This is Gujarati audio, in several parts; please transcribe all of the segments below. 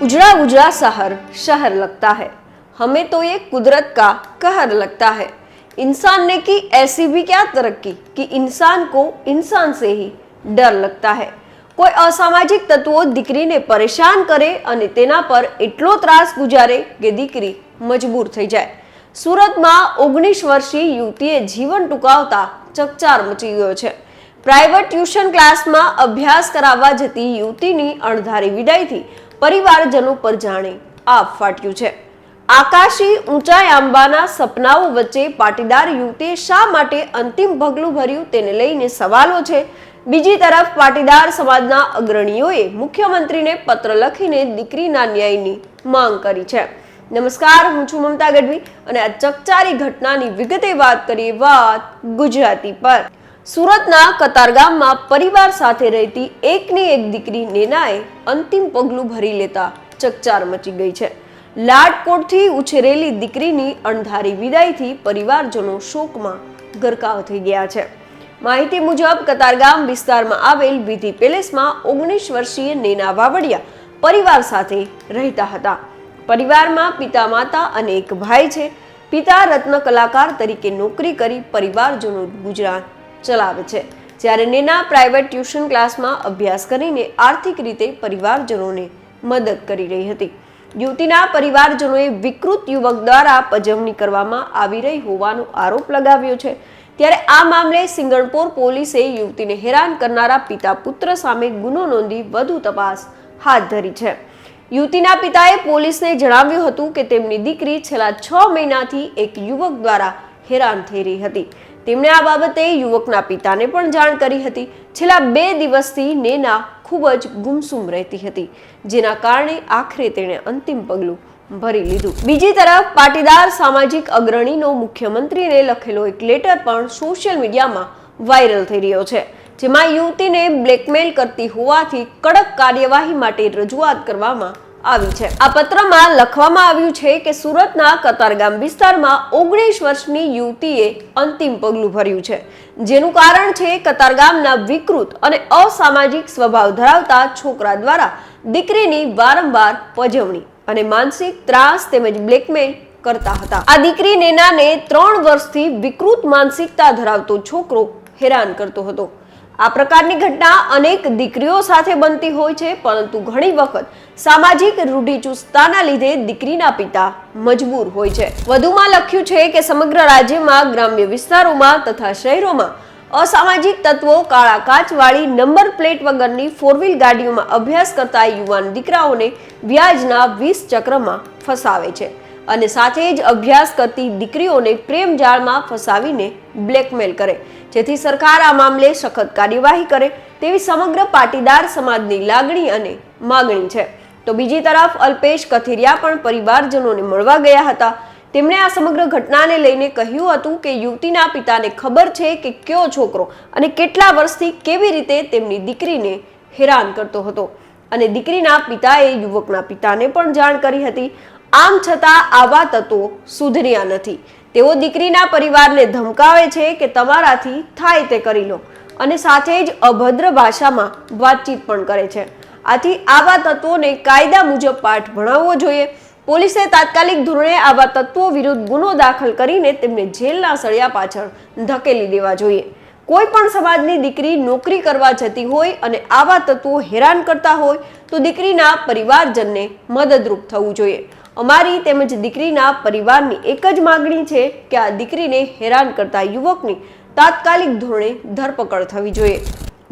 उजड़ा उजड़ा शहर शहर लगता है हमें तो ये कुदरत का कहर लगता है इंसान ने की ऐसी भी क्या तरक्की कि इंसान को इंसान से ही ડર लगता है કોઈ અસામાજિક તત્વો દીકરીને પરેશાન કરે અને તેના પર એટલો ત્રાસ ગુજારે કે દીકરી મજબૂર થઈ જાય સુરતમાં ઓગણીસ વર્ષીય યુવતીએ જીવન ટૂંકાવતા ચકચાર મચી ગયો છે પ્રાઇવેટ ટ્યુશન ક્લાસમાં અભ્યાસ કરાવવા જતી યુવતીની અણધારી વિદાયથી પરિવારજનો પર જાણે આપ ફાટ્યું છે. આકાશી ઊંચાઈ આંબાના સપનાઓ વચ્ચે પાટીદાર યુવતીએ શા માટે અંતિમ પગલું ભર્યું તેને લઈને સવાલો છે. બીજી તરફ પાટીદાર સમાજના અગ્રણીઓએ મુખ્યમંત્રીને પત્ર લખીને દીકરીના ન્યાયની માંગ કરી છે. નમસ્કાર, હું છું મમતા ગઢવી અને આ ચકચારી ઘટનાની વિગતે વાત કરીએ વાત ગુજરાતી પર. સુરતના કતારગામમાં પરિવાર સાથે રહેતી એકની એક દીકરી નેનાએ અંતિમ પગલું ભરી લેતા ચકચાર મચી ગઈ છે. લાડકોટથી ઉછરેલી દીકરીની અણધારી વિદાયથી પરિવારજનો શોકમાં ગરકાવ થઈ ગયા છે. માહિતી મુજબ કતારગામ વિસ્તારમાં આવેલ વિધિ પેલેસમાં ઓગણીસ વર્ષીય નેના વાવડિયા પરિવાર સાથે રહેતા હતા. પરિવારમાં પિતા માતા અને એક ભાઈ છે. પિતા રત્ન કલાકાર તરીકે નોકરી કરી પરિવારજનો ગુજરાન ચલાવે છે. જ્યારે નેના પ્રાઇવેટ ટ્યુશન ક્લાસમાં અભ્યાસ કરીને આર્થિક રીતે પરિવારજનોને મદદ કરી રહી હતી. યુવતીના પરિવારજનોએ વિકૃત યુવક દ્વારા પજવણી કરવામાં આવી રહી હોવાનો આરોપ લગાવ્યો છે. ત્યારે આ મામલે સિંગણપોર પોલીસે યુવતીને હેરાન કરનારા પિતા પુત્ર સામે ગુનો નોંધી વધુ તપાસ હાથ ધરી છે. યુવતીના પિતાએ પોલીસને જણાવ્યું હતું કે તેમની દીકરી છેલ્લા છ મહિનાથી એક યુવક દ્વારા હેરાન થઈ રહી હતી. તેમણે આ બાબતે યુવકના પિતાને પણ જાણ કરી હતી. છેલ્લા બે દિવસથી નેના ખૂબ જ ગુમસુમ રહેતી હતી, જેના કારણે આખરે તેણે અંતિમ પગલું ભરી લીધું. બીજી તરફ, પાટીદાર સામાજિક અગ્રણીનો મુખ્યમંત્રીને લખેલો એક લેટર પણ સોશિયલ મીડિયામાં વાયરલ થઈ રહ્યો છે, જેમાં યુવતીને બ્લેકમેલ કરતી હોવાથી કડક કાર્યવાહી માટે રજૂઆત કરવામાં આવી છે. આ પત્રમાં લખવામાં આવ્યું છે કે સુરતના કતારગામ વિસ્તારમાં ઓગણીસ વર્ષની યુવતીએ અંતિમ પગલું ભર્યું છે. જેનું કારણ છે કતારગામના વિકૃત અને અસામાજિક સ્વભાવ ધરાવતા છોકરા દ્વારા દીકરીની વારંવાર પજવણી અને માનસિક ત્રાસ તેમજ બ્લેકમેલ કરતા હતા. આ દીકરી નેનાને ત્રણ વર્ષથી વિકૃત માનસિકતા ધરાવતો છોકરો હેરાન કરતો હતો. આ પ્રકારની ઘટના અનેક દીકરીઓ સાથે બનતી હોય છે, પરંતુ ઘણી વખત સામાજિક રૂઢિચુસ્તતાના લીધે દીકરીના પિતા મજબૂર હોય છે. વધુમાં લખ્યું છે કે સમગ્ર રાજ્યમાં, ગ્રામ્ય વિસ્તારોમાં તથા શહેરોમાં અસામાજિક તત્વો, કાળા કાચવાળી, નંબર પ્લેટ વગરની ફોર વ્હીલ ગાડીઓમાં અભ્યાસ કરતા યુવાન દીકરાઓને વ્યાજના વીસ ચક્રમાં ફસાવે છે. અને સાથે જ અભ્યાસ કરતી દીકરીઓને પ્રેમ જાળમાં ફસાવીને બ્લેકમેલ કરે. જેથી સરકાર આ મામલે સખત કાર્યવાહી કરે તેવી સમગ્ર પાટીદાર સમાજની લાગણી અને માગણી છે. તો બીજી તરફ અલ્પેશ કથિરિયા પણ પરિવારજનોને મળવા ગયા હતા. તેમણે આ સમગ્ર ઘટનાને લઈને કહ્યું હતું કે યુવતીના પિતાને ખબર છે કે કયો છોકરો અને કેટલા વર્ષથી કેવી રીતે તેમની દીકરીને હેરાન કરતો હતો. અને દીકરીના પિતાએ યુવકના પિતાને પણ જાણ કરી હતી. આમ છતાં આવા તત્વો સુધર્યા નથી. તેઓ દીકરીના પરિવારને ધમકાવે છે કે તમારાથી થાય તે કરી લો અને સાથે જ અભદ્ર ભાષામાં વાતચીત પણ કરે છે. આથી આવા તત્વોને કાયદા મુજબ પાઠ ભણાવવો જોઈએ. પોલીસે તાત્કાલિક ધોરણે આવા તત્વો વિરુદ્ધ ગુનો દાખલ કરીને તેમને જેલના સળિયા પાછળ ધકેલી દેવા જોઈએ. કોઈ પણ સમાજની દીકરી નોકરી કરવા જતી હોય અને આવા તત્વો હેરાન કરતા હોય તો દીકરીના પરિવારજનને મદદરૂપ થવું જોઈએ. અમારી તેમજ દીકરીના પરિવારની એક જ માગણી છે કે આ દીકરીને હેરાન કરતા યુવકની તાત્કાલિક ધોરણે ધરપકડ થવી જોઈએ.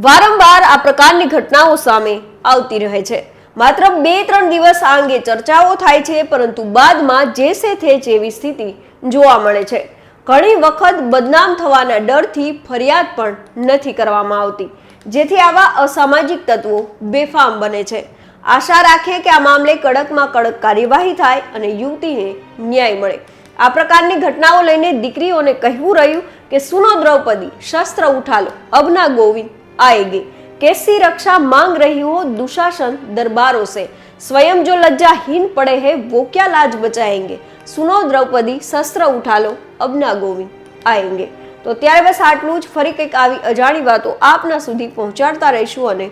વારંવાર આ પ્રકારની ઘટનાઓ સામે આવતી રહે છે. માત્ર બે ત્રણ દિવસ આ અંગે ચર્ચાઓ થાય છે, પરંતુ બાદમાં જે સે થે જેવી સ્થિતિ જોવા મળે છે. ઘણી વખત બદનામ થવાના ડરથી ફરિયાદ પણ નથી કરવામાં આવતી, જેથી આવા અસામાજિક તત્વો બેફામ બને છે. આશા રાખીએ કે આ મામલે કડકમાં કડક કાર્યવાહી થાય અને યુવતીને ન્યાય મળે. આ પ્રકારની ઘટનાઓ લઈને દીકરીઓને કહેવું રહ્યું કે, સુનો દ્રૌપદી, શસ્ત્ર ઉઠાલો. અભના ગોવિંદ આએગે કેસી રક્ષા માંગ રહી હો દુશાસન દરબારો સે. સ્વયં જો લજ્જા લજ્જાહીન પડે હે, વો ક્યા લાજ બચાએંગે સુનો દ્રૌપદી, શસ્ત્ર ઉઠાલો. અભના ગોવિંદ આએંગે તો ત્યારે બસ આટલું જ. ફરી કંઈક આવી અજાણી વાતો આપના સુધી પહોંચાડતા રહીશું અને